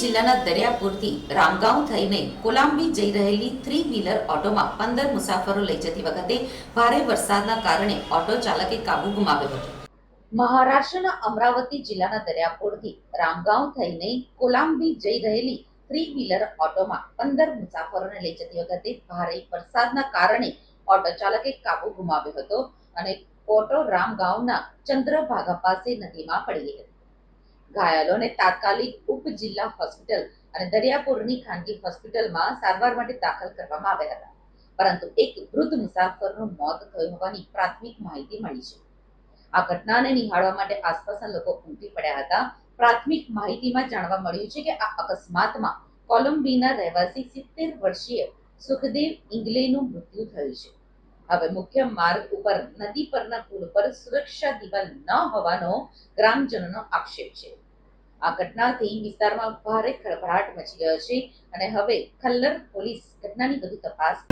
જિલ્લાના દરિયાપુરથી રામગાંવ થઈને કોલાંબી જઈ રહેલી થ્રી વ્હીલર ઓટોમાં પંદર મુસાફરો લઈ જતી વખતે ભારે વરસાદના કારણે ઓટો ચાલકે કાબુ ગુમાવ્યો હતો. મહારાષ્ટ્રના અમરાવતી જિલ્લાના દરિયાપુરથી રામગાંવ થઈને કોલાંબી જઈ રહેલી થ્રી વ્હીલર ઓટોમાં પંદર મુસાફરોને લઈ જતી વખતે ભારે વરસાદના કારણે ઓટો ચાલકે કાબુ ગુમાવ્યો હતો અને ઓટો રામગાંવના ચંદ્રભાગા પાસે નદીમાં પડી ગઈ હતી. ઘાયલોને તાત્કાલિક ઉપ જિલ્લા હોસ્પિટલ અને દરિયાપુરની ખાનગી હોસ્પિટલમાં સારવાર માટે દાખલ કરવામાં આવ્યા હતા. પરંતુ એક વૃદ્ધ મુસાફરનું મોત થયું હોવાની પ્રાથમિક માહિતી મળી છે. આ ઘટનાને નિહાળવા માટે આસપાસના લોકો ઉમટી પડ્યા હતા. પ્રાથમિક માહિતીમાં જાણવા મળ્યું છે કે આ અકસ્માતમાં કોલંબીના રહેવાસી સિત્તેર વર્ષીય સુખદેવ ઇંગલેનું મૃત્યુ થયું છે. હવે મુખ્ય માર્ગ ઉપર, નદી પરના પુલ પર સુરક્ષા દિવાલ ન હોવાનો ગ્રામજનોનો આક્ષેપ છે. આ ઘટનાથી વિસ્તારમાં ભારે ખળભળાટ મચી ગયો છે અને હવે ખલ્લર પોલીસ ઘટનાની વધુ તપાસ